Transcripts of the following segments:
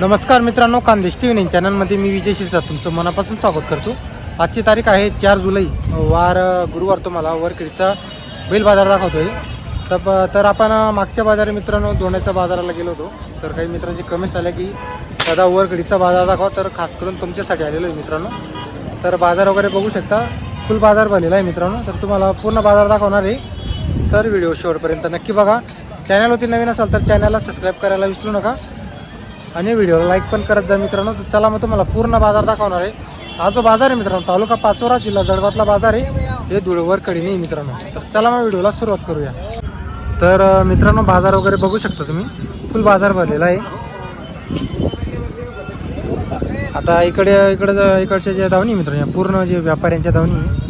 नमस्कार मित्रांनो Khandesh T V चॅनलमध्ये मी विजय शिरसा तुमचं मनापासून स्वागत करतो. आजची तारीख आहे चार जुलै. वार गुरुवार तुम्हाला वरखेडचा बैल बाजार दाखवतोय. तर प- तर आपण मागच्या बाजारी मित्रांनो दोण्याच्या बाजाराला गेलो होतो. तर काही मित्रांची कमेंट्स आल्या की दादा वरखेडीचा बाजार दाखवा. तर खास करून तुमच्यासाठी आलेलो आहे मित्रांनो. तर बाजार वगैरे बघू शकता. फुल बाजार भरलेला आहे मित्रांनो. तर तुम्हाला पूर्ण बाजार दाखवणार आहे. तर व्हिडिओ शेवटपर्यंत नक्की बघा. चॅनलवरती नवीन असाल तर चॅनलला सबस्क्राईब करायला विसरू नका. आणि व्हिडिओला लाईक पण करत जा मित्रांनो. तर चला मग तुम्हाला पूर्ण बाजार दाखवणार आहे. हा जो बाजार आहे मित्रांनो तालुका पाचोरा जिल्हा जळगावातला बाजार आहे. हे धुळवर कडी नाही मित्रांनो. तर चला मग व्हिडिओला सुरुवात करूया. तर मित्रांनो बाजार वगैरे बघू शकता तुम्ही. फुल बाजार भरलेला आहे. आता इकडे इकडे इकडच्या ज्या धावणी आहे मित्रांनो या पूर्ण जे व्यापाऱ्यांच्या धावणी आहे,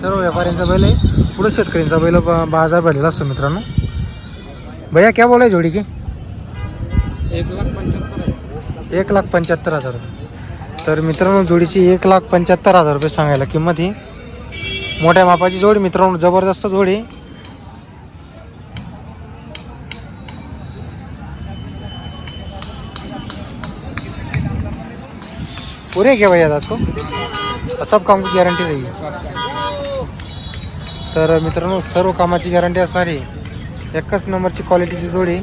सर्व व्यापाऱ्यांचा बैल आहे. पुढे शेतकऱ्यांचा बैल ब- बाजार भरलेला असतो मित्रांनो. भैया क्या बोलाय जोडी की? एक लाख पंच्याहत्तर एक लाख पंच्याहत्तर हजार रुपये. तर मित्रांनो जोडीची एक लाख पंच्याहत्तर हजार रुपये सांगायला किंमत ही. मोठ्या मापाची जोडी मित्रांनो जबरदस्त जोडी. पूरे क्या भैया दादा सब काम की गॅरंटी राहील तर मित्रांनो सर्व कामाची गॅरंटी असणारी एकच नंबरची क्वालिटीची जोडी.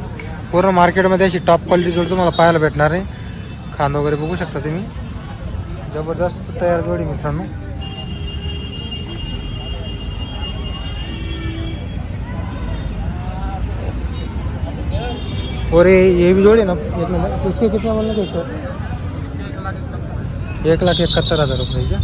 पूर्ण मार्केटमध्ये अशी टॉप क्वालिटी जोड तुम्हाला पाहायला भेटणार आहे. खांद वगैरे बघू शकता तुम्ही. जबरदस्त तयार जोडी मित्रांनो. और ये ये भी जोड़ी ना? एक नंबर. इसके कितना बोलने के एक लाख इकहत्तर हजार रुपये का?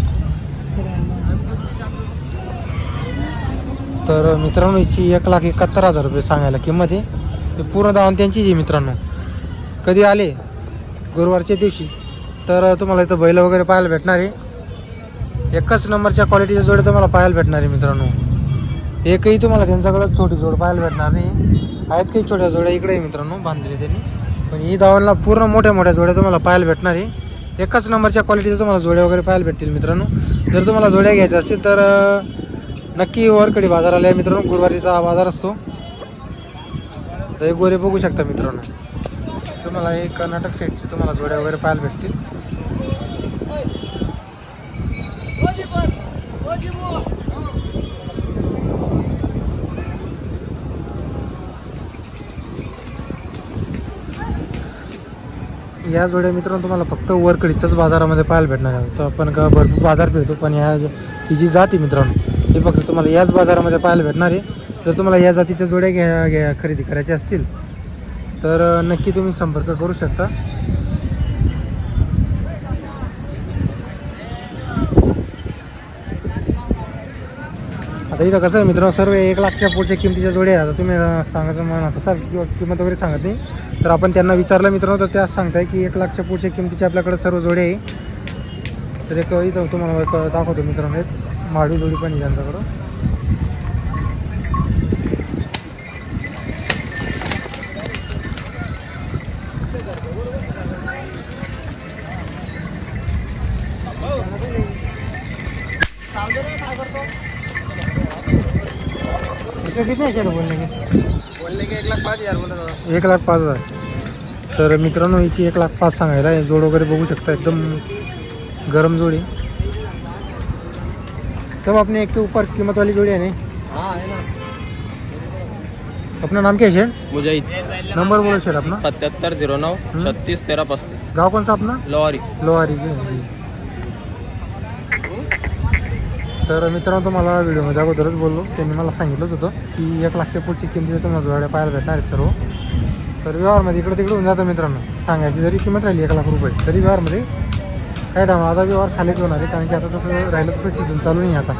तर मित्रांनो याची एक लाख एकाहत्तर हजार रुपये सांगायला किंमत आहे. ते पूर्ण दावण त्यांचीच आहे मित्रांनो. कधी आले? गुरुवारच्या दिवशी. तर तुम्हाला इथं बैल वगैरे पाहायला भेटणार आहे. एकच नंबरच्या क्वालिटीच्या जोड्या तुम्हाला पाहायला भेटणार आहे मित्रांनो. एकही तुम्हाला त्यांच्याकडं छोटी जोड पाहायला भेटणार नाही. आहेत काही छोट्या जोड्या इकडे मित्रांनो बांधले त्यांनी. पण ही दावणला पूर्ण मोठ्या मोठ्या जोड्या तुम्हाला पाहायला भेटणार आहे. एकाच नंबरच्या क्वालिटीच्या तुम्हाला जोड्या वगैरे पाहायला भेटतील मित्रांनो. जर तुम्हाला जोड्या घ्यायच्या असतील तर नक्की वरकडे बाजाराला या मित्रांनो. गुरुवारीचा हा बाजार असतो. तर हे गोरे बघू शकता मित्रांनो. तुम्हाला हे कर्नाटक साईडचे तुम्हाला जोड्या वगैरे पाहायला भेटतील. या जोड्या मित्रांनो तुम्हाला फक्त वरकडीच्याच बाजारामध्ये पाहायला भेटणार आहे. तर आपण का भरपूर बाजार फिरतो पण ह्या ही जी जाती मित्रांनो ही फक्त तुम्हाला याच बाजारामध्ये पाहायला भेटणार आहे. जर तुम्हाला या जातीच्या जोड्या घ्या घ्या खरेदी करायच्या असतील तर नक्की तुम्ही संपर्क करू शकता. आता इथं कसं आहे मित्रांनो सर्व एक लाखच्या पुढच्या किमतीच्या जोड्या आहे आता तुम्ही सांगत म्हणा तसा किंवा किंमत वगैरे सांगत नाही. तर आपण त्यांना विचारलं मित्रांनो तर त्याच सांगताय की एक लाखच्या पुढच्या किमतीच्या आपल्याकडे सर्व जोड्या आहे. तर एक इथं तुम्हाला दाखवतो मित्रांनो एक माडू जोडी पण आहे त्यांच्याकडं. इसका कितना चलो बोलने के? बोलले की एक लाख पाच हजार बोलत होता. एक लाख पाच हजार. तर मित्रांनो हिची एक लाख पाच सांगायला आहे. जोड वगैरे बघू शकता एकदम गरम जोड़ी. सब अपने एक के ऊपर कीमत वाली जोड़ी है नहीं हाँ है ना. अपना नाम क्या है शेर मुजाहिद. नंबर बोलो शेर अपना सत्याहत्तर झिरो नऊ. छत्तीस तेरा पस्तीस. गाव कोणचा अपना लोहारी. लोहारी के तर मित्रांनो तुम्हाला व्हिडिओमध्ये अगोदरच बोललो. त्यांनी मला सांगितलंच होतं की एक लाखच्या पुढची किमतीचं तुम्हाला जोड्या पाहायला भेटणार आहे सर्व. तर व्यवहारमध्ये इकडे तिकडे होऊन जातं मित्रांनो. सांगायची जरी किंमत राहिली एक लाख रुपये तरी व्यवहारमध्ये काय डाऊन आता व्यवहार खालीच होणार आहे कारण की आता तसं राहिलं तसं सीझन चालू नाही आता.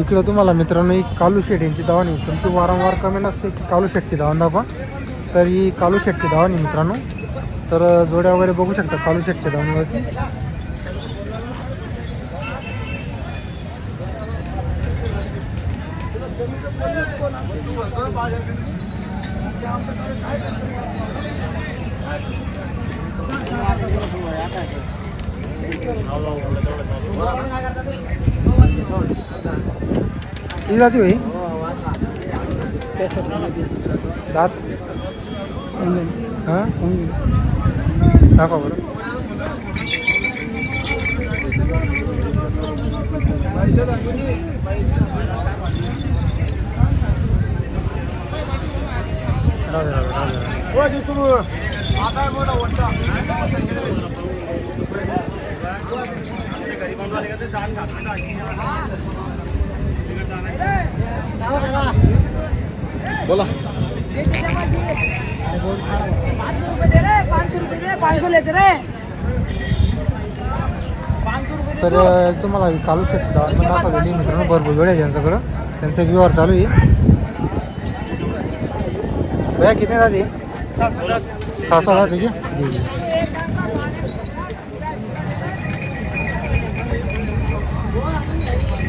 इकडं तुम्हाला मित्रांनो ही कालू शेट यांची दावानी. तुमची वारंवार कमेंट असते की कालू शेटची दावण दाखवा. तर ही कालू शेटची दावानी मित्रांनो. तर जोड्या वगैरे बघू शकता कालू शेटच्या दावणीवरती ही जाती भाई दात. हां? दाखवा बरं राहू दे, राहू दे, राहू दे. बोला तर तुम्हाला कालू शकता दाखवलेली मित्रांनो भरपूर वेळ आहे त्यांच्याकडं. त्यांचा एक व्यवहार चालू आहे. भैया कितने दादी सात सौ दादी ठीक है जी जी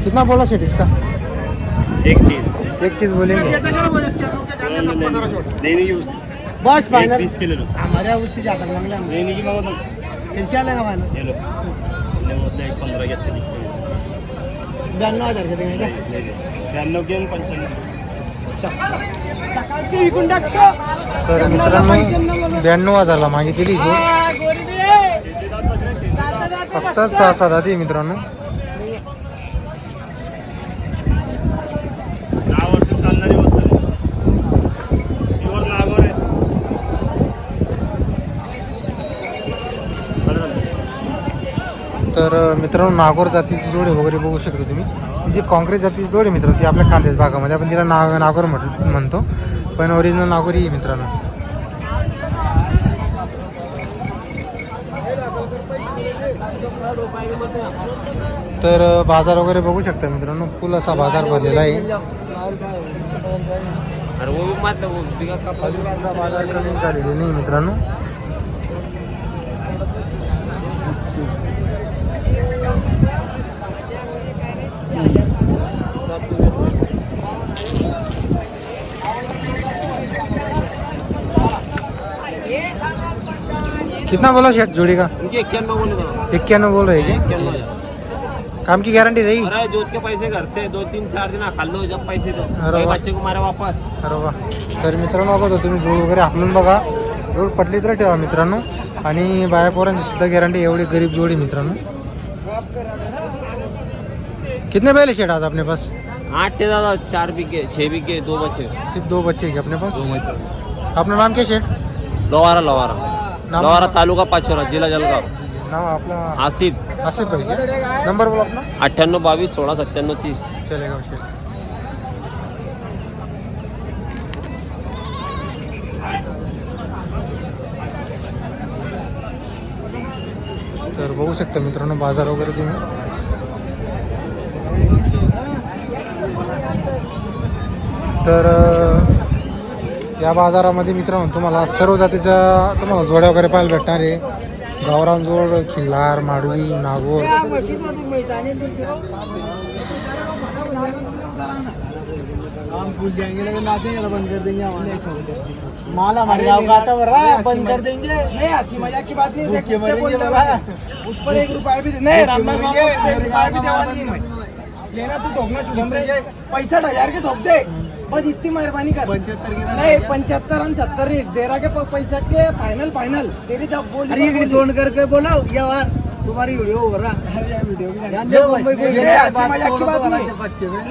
कितना बोला शेट इसका? एक तीस एक चीज बोलेंगे बस फाइनल बीस किलो हमारे यहाँ उसकी जाकर मांगले हम लेने की मागो फिर क्या लेगा फाइनल ये लो नव्वद एक पंधरा की अच्छे दिखते बयानवे हजार के? देंगे क्या त्र्याण्णव के पंच्याण्णव. तर मित्रांनो ब्याण्णव हजारला मागितली ही. फक्त सहा सात आधी मित्रांनो. तर मित्रांनो नागोर जातीची जोडी वगैरे बघू शकता तुम्ही. जी काँक्रीट जातीची जोडी मित्र ती आपल्या खानदेश भागामध्ये. आपण तिला नाग नागोर म्हट म्हणतो. पण ओरिजिनल नागोरी आहे मित्रांनो. तर बाजार वगैरे बघू शकता मित्रांनो. फुल असा बाजार भरलेला आहे. बाजार कमी झालेले नाही मित्रांनो. कितना बोला शेट जोड़ी का? इक्यानवे बोले इक्यानवे बोल रहे हैं काम की गारंटी रहेगी अरे जोत के पैसे घर से दो तीन चार दिन खा लो जब पैसे दो। अरे। बच्चे को मारे वापस। अरे वा तर मित्रांनो बघा तुम्ही जोड वगैरे हाकलून बघा. जोड पटली तर ठेवा मित्रांनो. आणि बाया पोरांची सुद्धा गॅरंटी एवढी गरीब जोडी मित्रांनो. कितने है शेड आज अपने पास? आठ थे दादा चार बिके छह बिके दो बचे। सिर्फ दो बच्चे हैं क्या अपने पास? दो बचे अपना नाम क्या शेड लोहारा लोहारा। लोहारा तालुका पाचोरा जिल्हा नाम आपला? आसिफ. आसिफ भाई नंबर बोला अपना अठ्ठ्याण्णव बावीस सोळा सत्त्याण्णव तीस. चलेगा शेड तर बघू शकता मित्रांनो बाजार वगैरे तुम्ही. तर अ, या बाजारामध्ये मित्रांनो तुम्हाला सर्व जातीच्या तुम्हाला जोड्या वगैरे पाहायला भेटणार आहे. गावरान जोड खिल्लार माडवी नागोर. हम भूल जाएंगे लेकिन नाचेंगे तो बंद कर देंगे हमारे माल हमारे गाँव का आता भर रहा है बंद कर देंगे. नहीं हंसी मजाक की बात नहीं. भूखे देखते मरेंगे बोलते बाबा। उस पर एक रुपया भी नहीं रामदास मरेंगे, बाबा, उस पर एक मेरे रुपया भी बाबा देवानी नहीं. मैं लेना तू ठोकना शुभम रे पैंसठ हजार के ठोक दे. बस इतनी मेहरबानी कर. पंच्याहत्तर के नहीं पंचहत्तर आणि सत्तर नहीं रहा के प- पैंसठ के फाइनल फाइनल तेरी जब बोल अरे ये तोड़ करके बोलो यार तुम्हारी वीडियो हो. रहा वीडियो दो मुंबई को ये ये मज़ाक की बात तो नहीं।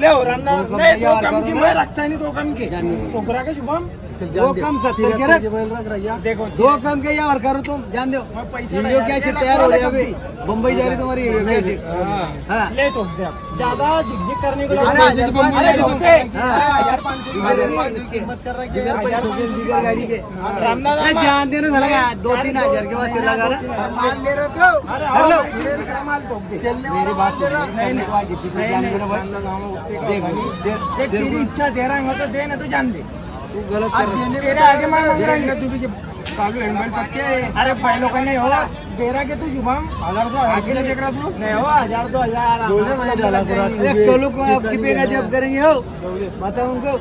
ले हो नहीं के दो कम करो की मैं रखता ही नहीं दो कम के। जान दो। टोकरा के शुभम दो कम सत्तर के रख देखो दो कम के यार करो तुम ध्यान दो। मैं पैसे वीडियो कैसे तैयार हो रही है अभी? बम्बई जा रही तुम्हारी वीडियो कैसे? हाँ। ले तो से आप। ज़्यादा झिकझिक करने को अरे लगा। हज़ार अरे हाँ। हज़ार पाँच सौ दे। पैसों के बिगर गाड़ी के। रामदास अरे जान देना साला का दो तीन हज़ार के बाद चला रहा ले रहे अरे कर लो मेरे का बात नहीं तेरी इच्छा दे रहा है तो दे ना तो जान दे। तू गलत तेरे आगे मैं मांग रहा हूँ। चालू हैंडल पक्के। अरे का नहीं रहा। के तू शुभम। हज़ार दो देख रहा तू। नहीं हो हज़ार दो हज़ार। टोलू को आपकी जब करेंगे हो। बताओ उनको।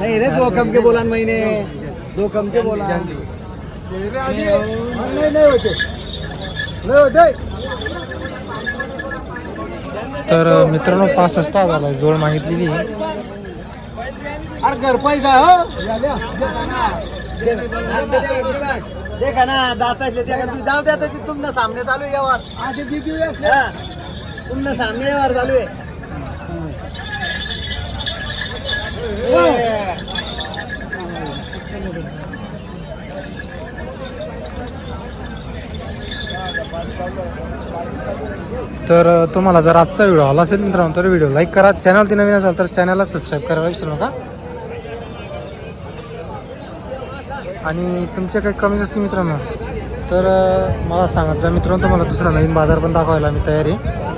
नहीं रे दो कम के बोला महीने दो कम के बोला। नहीं नहीं होते। तर मित्रांनो पासष्ट पाच झाला जोड मागितलेली आहे. अरे घर पैसा हो. देखा ना. देखा ना दाताचे देखा तू जाऊ द्या की तुमनं सामने चालू आहे यावर. आधी दिदी तुमनं सामने यावर चालू आहे. तर तुम्हाला जर आजचा व्हिडिओ आला असेल मित्रांनो तर व्हिडिओ लाईक करा. चॅनल ती नवीन असाल तर चॅनलला सबस्क्राईब करायला विसरू नका. आणि तुमचे काही कमीच असतील मित्रांनो तर मला सांगत जा मित्रांनो तुम्हाला दुसरा नवीन बाजार पण दाखवायला मी तयारी आहे